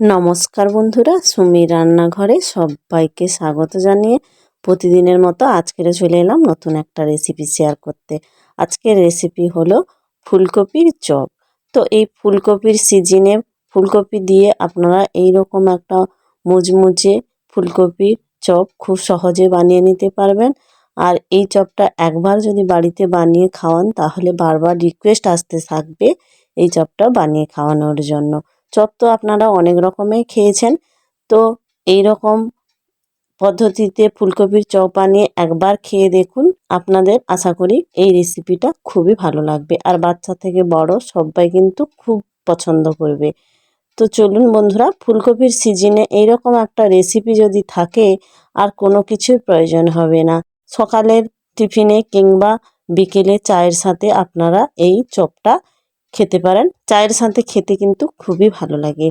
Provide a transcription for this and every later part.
নমস্কার বন্ধুরা সুমি রান্নাঘরে সবাইকে স্বাগত জানিয়ে প্রতিদিনের মতো আজকের চলে এলাম নতুন একটা রেসিপি শেয়ার করতে। আজকের রেসিপি হলো ফুলকপির চপ। তো এই ফুলকপির সিজনে ফুলকপি দিয়ে আপনারা এই রকম একটা মুচমুচে ফুলকপির চপ খুব সহজে বানিয়ে নিতে পারবেন। আর এই চপটা একবার যদি বাড়িতে বানিয়ে খাওয়ান, তাহলে বারবার রিকোয়েস্ট আসতে থাকবে এই চপটা বানিয়ে খাওয়ানোর জন্য। চপ তো আপনারা অনেক রকমের খেয়েছেন, তো এই রকম পদ্ধতিতে ফুলকপির চপ বানিয়ে একবার খেয়ে দেখুন। আপনাদের আশা করি এই রেসিপিটা খুবই ভালো লাগবে। আর বাচ্চা থেকে বড় সবাই কিন্তু খুব পছন্দ করবে। তো চলুন বন্ধুরা, ফুলকপির সিজনে এইরকম একটা রেসিপি যদি থাকে, আর কোনো কিছুর প্রয়োজন হবে না। সকালের টিফিনে কিংবা বিকেলে চায়ের সাথে আপনারা এই চপটা খেতে পারেন। চায়ের সাথে খেতে কিন্তু খুবই ভালো লাগে।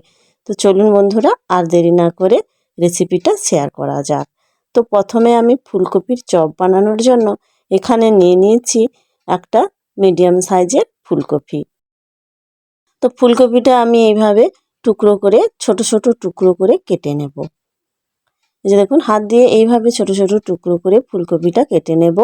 তো চলুন বন্ধুরা, আর দেরি না করে রেসিপিটা শেয়ার করা যাক। তো প্রথমে আমি ফুলকপির চপ বানানোর জন্য এখানে নিয়ে নিয়েছি একটা মিডিয়াম সাইজের ফুলকপি। তো ফুলকপিটা আমি এইভাবে টুকরো করে, ছোট ছোট টুকরো করে কেটে নেব। এই যে দেখুন, হাত দিয়ে এইভাবে ছোট ছোট টুকরো করে ফুলকপিটা কেটে নেব।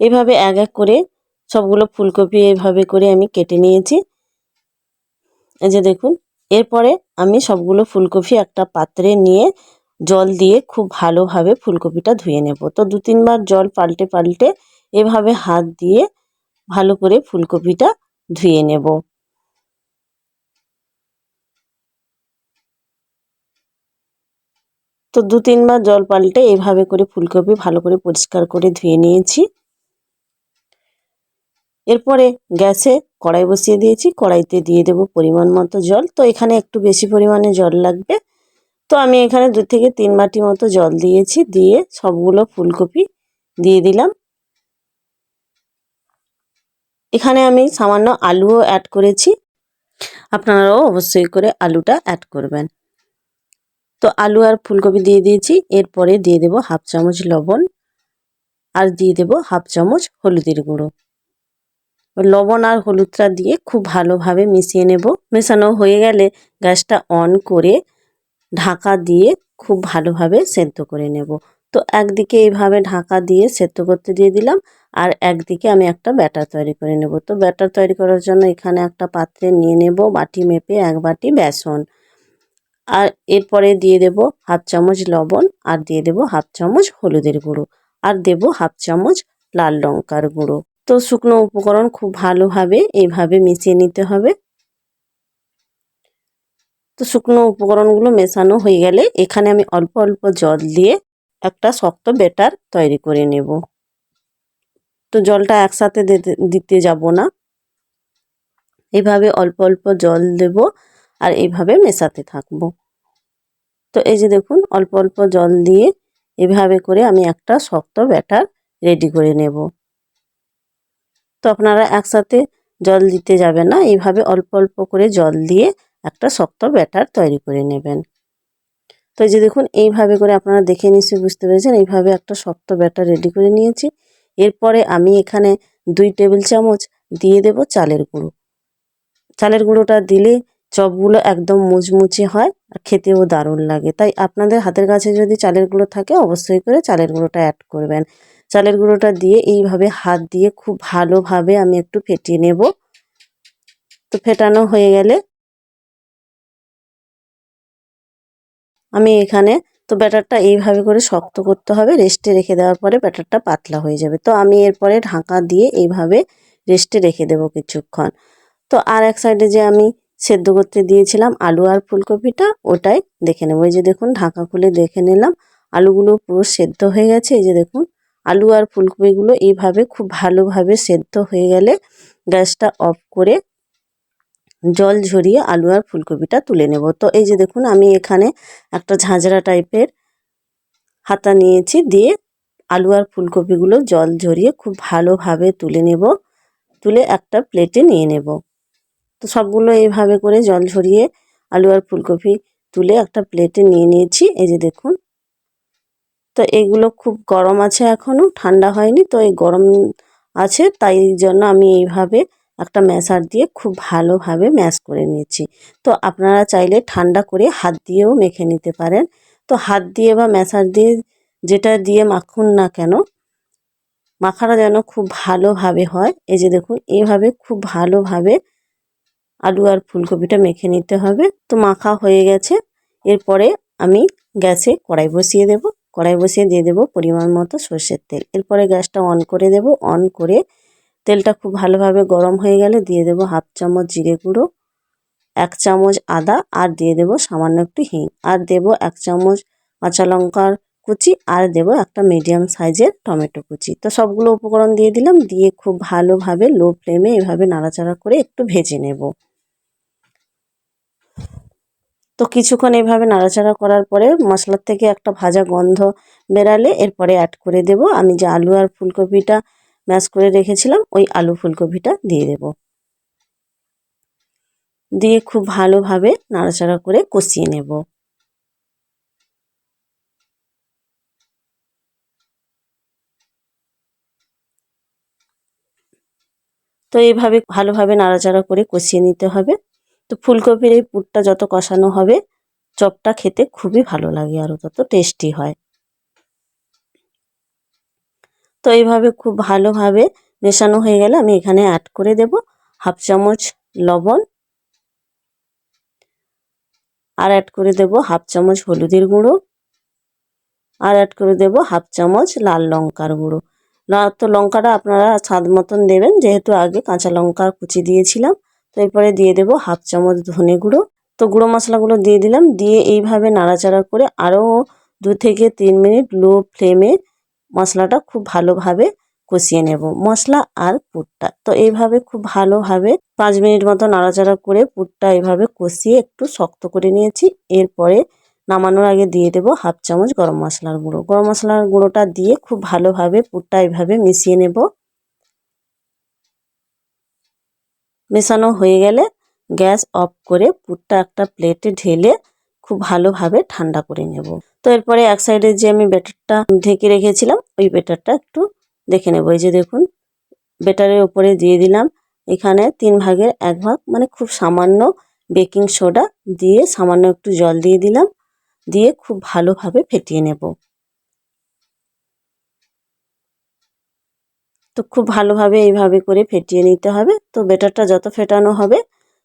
এভাবে এক এক করে সবগুলো ফুলকপি এভাবে করে আমি কেটে নিয়েছি। এই যে দেখুন, এরপরে আমি সবগুলো ফুলকপি একটা পাত্রে নিয়ে জল দিয়ে খুব ভালোভাবে ফুলকপিটা ধুয়ে নেব। তো দু তিনবার জল পাল্টে পাল্টে এভাবে হাত দিয়ে ভালো করে ফুলকপিটা ধুয়ে নেব। তো দু তিনবার জল পাল্টে এভাবে করে ফুলকপি ভালো করে পরিষ্কার করে ধুয়ে নিয়েছি। এরপরে গ্যাসে কড়াই বসিয়ে দিয়েছি। কড়াইতে দিয়ে দেব পরিমাণ মতো জল। তো এখানে একটু বেশি পরিমাণে জল লাগবে। তো আমি এখানে দু থেকে তিন বাটি মতো জল দিয়েছি। দিয়ে সবগুলো ফুলকপি দিয়ে দিলাম। এখানে আমি সামান্য আলুও অ্যাড করেছি। আপনারাও অবশ্যই করে আলুটা অ্যাড করবেন। তো আলু আর ফুলকপি দিয়ে দিয়েছি। এরপরে দিয়ে দেব হাফ চামচ লবণ। আর দিয়ে দেব হাফ চামচ হলুদের গুঁড়ো। লবণ আর হলুদটা দিয়ে খুব ভালোভাবে মিশিয়ে নেব। মেশানো হয়ে গেলে গ্যাসটা অন করে ঢাকা দিয়ে খুব ভালোভাবে সেদ্ধ করে নেব। তো একদিকে এইভাবে ঢাকা দিয়ে সেদ্ধ করতে দিয়ে দিলাম আর একদিকে আমি একটা ব্যাটার তৈরি করে নেব। তো ব্যাটার তৈরি করার জন্য এখানে একটা পাত্রে নিয়ে নেব বাটি মেপে এক বাটি বেসন। আর এরপরে দিয়ে দেব হাফ চামচ লবণ আর দিয়ে দেব হাফ চামচ হলুদের গুঁড়ো। আর দেব হাফ চামচ লাল লঙ্কার গুঁড়ো। তো শুকনো উপকরণ খুব ভালোভাবে এইভাবে মিশিয়ে নিতে হবে। তো শুকনো উপকরণগুলো মেশানো হয়ে গেলে এখানে আমি অল্প অল্প জল দিয়ে একটা শক্ত বেটার তৈরি করে নেব। তো জলটা একসাথে দিতে যাব না। এইভাবে অল্প অল্প জল দেব আর এইভাবে মেশাতে থাকব। তো এই যে দেখুন, অল্প অল্প জল দিয়ে এভাবে করে আমি একটা শক্ত ব্যাটার রেডি করে নেব। তো আপনারা একসাথে জল দিতে যাবেন না। এইভাবে অল্প অল্প করে জল দিয়ে একটা শক্ত ব্যাটার তৈরি করে নেবেন। তো যে দেখুন, এইভাবে করে আপনারা দেখে নিশ্চয়ই বুঝতে পেরেছেন, এইভাবে একটা শক্ত ব্যাটার রেডি করে নিয়েছি। এরপরে আমি এখানে দুই টেবিল চামচ দিয়ে দেব চালের গুঁড়ো। চালের গুঁড়োটা দিলে চপগুলো একদম মুচমুচে হয় আর খেতেও দারুণ লাগে। তাই আপনাদের হাতের কাছে যদি চালের গুঁড়ো থাকে, অবশ্যই করে চালের গুঁড়োটা অ্যাড করবেন। চালের গুঁড়োটা দিয়ে এইভাবে হাত দিয়ে খুব ভালোভাবে আমি একটু ফেটিয়ে নেব। তো ফেটানো হয়ে গেলে আমি এখানে তো ব্যাটারটা এইভাবে করে শক্ত করতে হবে, রেস্টে রেখে দেওয়ার পরে ব্যাটারটা পাতলা হয়ে যাবে। তো আমি এরপরে ঢাকা দিয়ে এইভাবে রেস্টে রেখে দেবো কিছুক্ষণ। তো আর এক সাইডে যে আমি সেদ্ধ করতে দিয়েছিলাম আলু আর ফুলকপিটা, ওটাই দেখে নেব। এই যে দেখুন, ঢাকা খুলে দেখে নিলাম। আলুগুলো পুরো সেদ্ধ হয়ে গেছে। এই যে দেখুন আলু আর ফুলকপিগুলো এইভাবে খুব ভালোভাবে সেদ্ধ হয়ে গেলে গ্যাসটা অফ করে জল ঝরিয়ে আলু আর ফুলকপিটা তুলে নেব। তো এই যে দেখুন, আমি এখানে একটা ঝাঁঝরা টাইপের হাতা নিয়েছি দিয়ে আলু আর ফুলকপিগুলো জল ঝরিয়ে খুব ভালোভাবে তুলে নেব, তুলে একটা প্লেটে নিয়ে নেব। তো সবগুলো এইভাবে করে জল ঝরিয়ে আলু আর ফুলকপি তুলে একটা প্লেটে নিয়ে নিয়েছি। এই যে দেখুন তো এগুলো খুব গরম আছে এখনও ঠান্ডা হয়নি তো এই গরম আছে, তাই জন্য আমি এইভাবে একটা ম্যাশার দিয়ে খুব ভালোভাবে ম্যাশ করে নিয়েছি। তো আপনারা চাইলে ঠান্ডা করে হাত দিয়েও মেখে নিতে পারেন। তো হাত দিয়ে বা ম্যাশার দিয়ে যেটা দিয়ে মাখুন না কেন, মাখাটা যেন খুব ভালোভাবে হয়। এই যে দেখুন, এইভাবে খুব ভালোভাবে আলু আর ফুলকপিটা মেখে নিতে হবে। তো মাখা হয়ে গেছে, এরপরে আমি গ্যাসে কড়াই বসিয়ে দেব। কড়াই বসিয়ে দিয়ে দেব পরিমাণ মতো সর্ষের তেল। এরপরে গ্যাসটা অন করে দেব। অন করে তেলটা খুব ভালোভাবে গরম হয়ে গেলে দিয়ে দেব হাফ চামচ জিরে গুঁড়ো, এক চামচ আদা আর দিয়ে দেব সামান্য একটু হিং। আর দেব এক চামচ কাঁচা লঙ্কার কুচি আর দেব একটা মিডিয়াম সাইজের টমেটো কুচি। তো সবগুলো উপকরণ দিয়ে দিলাম। দিয়ে খুব ভালোভাবে লো ফ্লেমে এভাবে নাড়াচাড়া করে একটু ভেজে নেব। তো কিছুক্ষণ এইভাবে নাড়াচাড়া করার পরে মশলার থেকে একটা ভাজা গন্ধ বেরালে এরপরে অ্যাড করে দেব। আমি যে আলু আর ফুলকপিটা ম্যাশ করে রেখেছিলাম, ওই আলু ফুলকপিটা দিয়ে দেব। দিয়ে খুব ভালোভাবে নাড়াচাড়া করে কষিয়ে নেব। তো এইভাবে ভালোভাবে নাড়াচাড়া করে কষিয়ে নিতে হবে। তো ফুলকপির এই পুরটা যত কষানো হবে, চপটা খেতে খুবই ভালো লাগে আরও তত টেস্টি হয়। তো এইভাবে খুব ভালোভাবে মেশানো হয়ে গেলে আমি এখানে অ্যাড করে দেব হাফ চামচ লবণ আর অ্যাড করে দেব হাফ চামচ হলুদের গুঁড়ো আর অ্যাড করে দেব হাফ চামচ লাল লঙ্কার গুঁড়ো। তো লঙ্কাটা আপনারা স্বাদ মতন দেবেন, যেহেতু আগে কাঁচা লঙ্কার কুচি দিয়েছিলাম তো এরপরে দিয়ে দেব হাফ চামচ ধনে গুঁড়ো। তো গুঁড়ো মশলাগুলো দিয়ে দিলাম, দিয়ে এইভাবে নাড়াচাড়া করে আরও দু থেকে তিন মিনিট লো ফ্লেমে মশলাটা খুব ভালোভাবে কষিয়ে নেব। মশলা আর পুরটা। তো এইভাবে খুব ভালোভাবে পাঁচ মিনিট মতো নাড়াচাড়া করে পুরটা এইভাবে কষিয়ে একটু শক্ত করে নিয়েছি। এরপরে নামানোর আগে দিয়ে দেব হাফ চামচ গরম মশলার গুঁড়ো। গরম মশলার গুঁড়োটা দিয়ে খুব ভালোভাবে পুরটা এইভাবে মিশিয়ে নেব। মেশানো হয়ে গেলে গ্যাস অফ করে পুরটা একটা প্লেটে ঢেলে খুব ভালোভাবে ঠান্ডা করে নেব। তো এরপরে এক সাইডে যে আমি ব্যাটারটা ঢেকে রেখেছিলাম, ওই ব্যাটারটা একটু দেখে নেব। এই যে দেখুন, ব্যাটারের উপরে দিয়ে দিলাম। এখানে তিন ভাগের এক ভাগ মানে খুব সামান্য বেকিং সোডা দিয়ে সামান্য একটু জল দিয়ে দিলাম। দিয়ে খুব ভালোভাবে ফেটিয়ে নেব। তো খুব ভালোভাবে এইভাবে করে ফেটিয়ে নিতে হবে। তো বেটারটা যত ফেটানো হবে,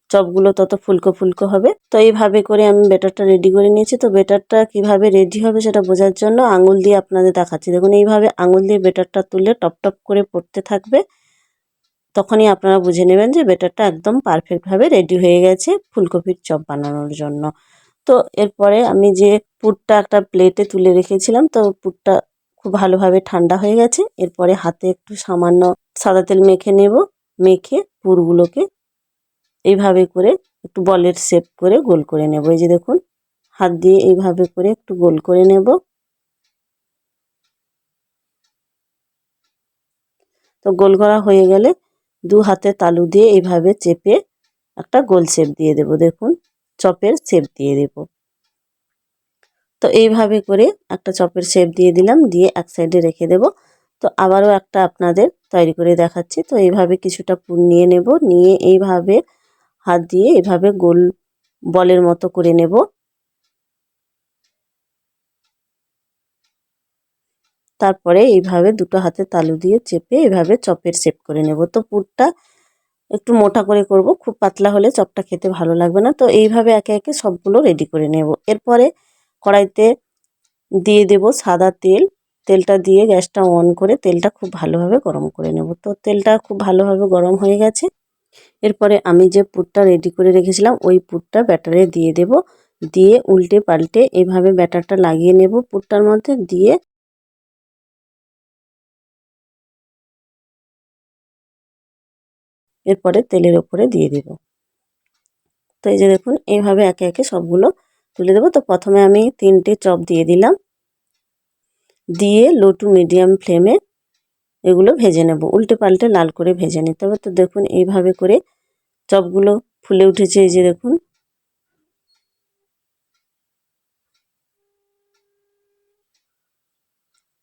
চপগুলো তত ফুলকো ফুলকো হবে। তো এইভাবে করে আমি বেটারটা রেডি করে নিয়েছি। তো বেটারটা কীভাবে রেডি হবে সেটা বোঝার জন্য আঙুল দিয়ে আপনাদের দেখাচ্ছি। দেখুন, এইভাবে আঙুল দিয়ে বেটারটা তুলে টপ টপ করে পড়তে থাকবে। তখনই আপনারা বুঝে নেবেন যে বেটারটা একদম পারফেক্টভাবে রেডি হয়ে গেছে ফুলকপির চপ বানানোর জন্য। তো এরপরে আমি যে পুরটা একটা প্লেটে তুলে রেখেছিলাম, তো পুরটা খুব ভালোভাবে ঠান্ডা হয়ে গেছে। এরপরে হাতে একটু সামান্য সাদা তেল মেখে নেব। মেখে পুরগুলোকে এইভাবে করে একটু বলের শেপ করে গোল করে নেব। এই যে দেখুন, হাত দিয়ে এইভাবে করে একটু গোল করে নেব। তো গোল করা হয়ে গেলে দু হাতে তালু দিয়ে এইভাবে চেপে একটা গোল শেপ দিয়ে দেব। দেখুন, চপের শেপ দিয়ে দেব। তো এইভাবে করে একটা চপের শেপ দিয়ে দিলাম, দিয়ে এক সাইডে রেখে দেব। তো আবারও একটা আপনাদের তৈরি করে দেখাচ্ছি। তো এইভাবে কিছুটা পুর নিয়ে নেব, নিয়ে এইভাবে হাত দিয়ে এভাবে গোল বলের মতো করে নেব। তারপরে এইভাবে দুটো হাতে তালু দিয়ে চেপে এভাবে চপের শেপ করে নেব। তো পুরটা একটু মোটা করে করব, খুব পাতলা হলে চপটা খেতে ভালো লাগবে না। তো এইভাবে একে একে সবগুলো রেডি করে নেব। এরপরে কড়াইতে দিয়ে দেব সাদা তেল। তেলটা দিয়ে গ্যাসটা অন করে তেলটা খুব ভালোভাবে গরম করে নেব। তো তেলটা খুব ভালোভাবে গরম হয়ে গেছে। এরপরে আমি যে পুরটা রেডি করে রেখেছিলাম, ওই পুরটা ব্যাটারে দিয়ে দেব। দিয়ে উল্টে পাল্টে এভাবে ব্যাটারটা লাগিয়ে নেব পুরটার মধ্যে। দিয়ে এরপরে তেলের ওপরে দিয়ে দেব। তো এই যে দেখুন এইভাবে একে একে সবগুলো তুলে দেবো। তো প্রথমে আমি তিনটে চপ দিয়ে দিলাম। দিয়ে লো টু মিডিয়াম ফ্লেমে এগুলো ভেজে নেব। উল্টে পাল্টে লাল করে ভেজে নিতে হবে। তো দেখুন এইভাবে করে চপগুলো ফুলে উঠেছে এই যে দেখুন।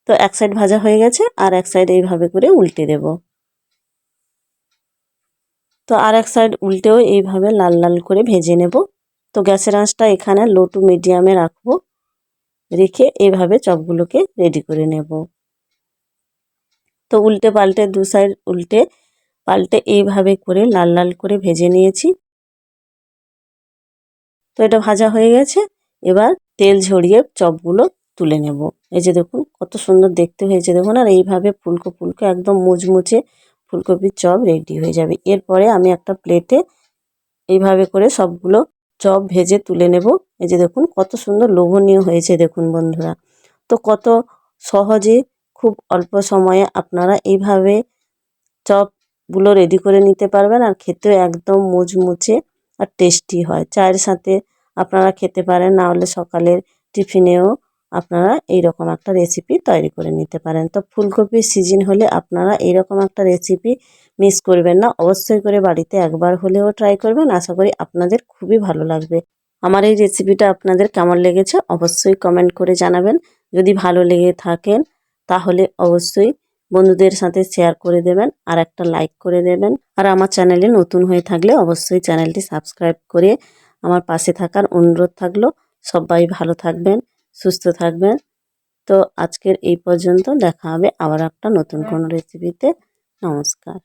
তো এক সাইড ভাজা হয়ে গেছে আর এক সাইড এইভাবে করে উল্টে দেব। তো আর এক সাইড উল্টেও এইভাবে লাল লাল করে ভেজে নেব। তো গ্যাসের আঁচটা এখানে লো টু মিডিয়ামে রাখব। রেখে এভাবে চপগুলোকে রেডি করে নেব। তো উল্টে পাল্টে দু সাইড উল্টে পাল্টে এইভাবে করে লাল লাল করে ভেজে নিয়েছি। তো এটা ভাজা হয়ে গেছে। এবার তেল ঝরিয়ে চপগুলো তুলে নেব। এই যে দেখুন, কত সুন্দর দেখতে হয়েছে। দেখুন, আর এইভাবে ফুলকো ফুলকো একদম মুচমুচে ফুলকপির চপ রেডি হয়ে যাবে। এরপরে আমি একটা প্লেটে এইভাবে করে সবগুলো চপ ভেজে তুলে নেব। এই যে দেখুন, কত সুন্দর লোভনীয় হয়েছে দেখুন বন্ধুরা। তো কত সহজে, খুব অল্প সময়ে আপনারা এইভাবে চপগুলো রেডি করে নিতে পারবেন আর খেতেও একদম মুচমুচে আর টেস্টি হয়। চায়ের সাথে আপনারা খেতে পারেন, না হলে সকালের টিফিনেও আপনারা এই রকম একটা রেসিপি তৈরি করে নিতে পারেন। তো ফুলকপির সিজন হলে আপনারা এইরকম একটা রেসিপি মিস করবেন না। অবশ্যই করে বাড়িতে একবার হলেও ট্রাই করবেন। আশা করি আপনাদের খুবই ভালো লাগবে। আমার এই রেসিপিটা আপনাদের কেমন লেগেছে অবশ্যই কমেন্ট করে জানাবেন। যদি ভালো লেগে থাকেন, তাহলে অবশ্যই বন্ধুদের সাথে শেয়ার করে দেবেন আর একটা লাইক করে দেবেন। আর আমার চ্যানেলে নতুন হয়ে থাকলে অবশ্যই চ্যানেলটি সাবস্ক্রাইব করে আমার পাশে থাকার অনুরোধ থাকল। সবাই ভালো থাকবেন। সুস্থ থাকবেন। তো আজকের এই পর্যন্ত দেখা হবে আবার একটা নতুন কোনো রেসিপিতে নমস্কার।